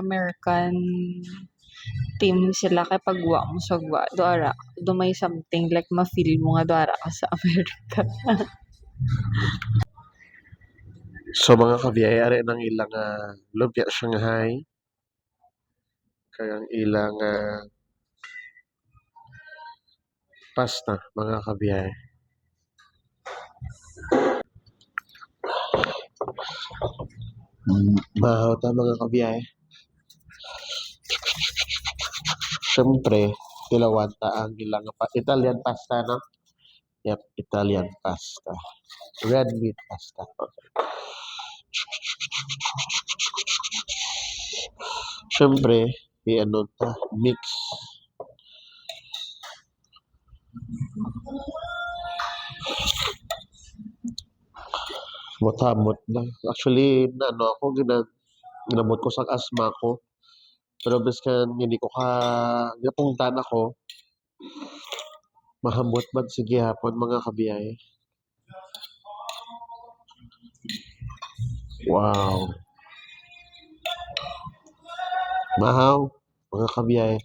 American team sila kay pagwa mo sa gwa doara do may something like ma-feel mo nga doara ka sa America. So mga kabiyay, ari ng ilang uh, lumpia Shanghai. Kaya ang ilang ah, pasta, mga kabiyay. Mahaw ta mga kabiyay. Siyempre, tilawan ta ang ilang pa Italian pasta, no? Yep, Italian pasta. Red meat pasta. Okay. Siyempre, i-ano ta, mix. Motamot na. Actually, na ano ako, ginamot ko sa asma ko. Pero biskan hindi ko ka gapungtan ako. Mahambot man sige hapon mga kabiyay. Wow. Mahaw, mga kabiyay.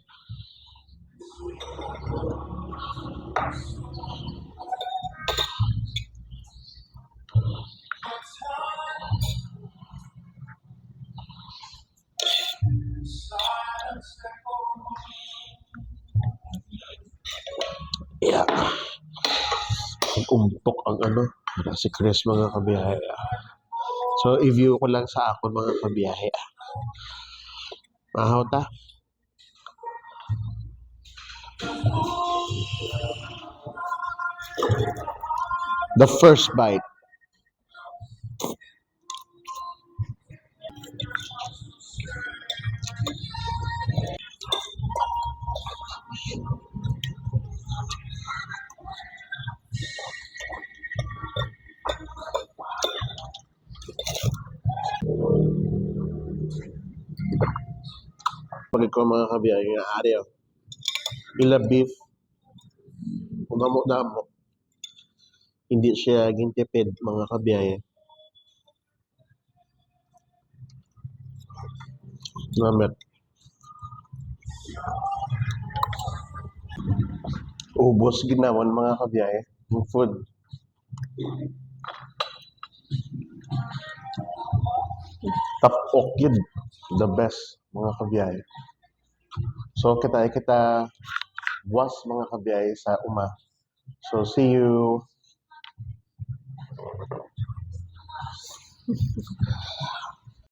Umpok ang ano, si Chris mga kabiyahe. So, i-view ko lang sa ako mga kabiyahe. Mahaw ta. The first bite. Pag ko mga kabiyahe, nga ari oh. Ila beef. Damo-damo. Hindi siya gintipid mga kabiyahe. Namet. Ubos ginawan mga kabiyahe. Yung food. Tapok yun. The best mga kabiyahe. So kita kita buwas mga kabiyahe sa uma. So see you.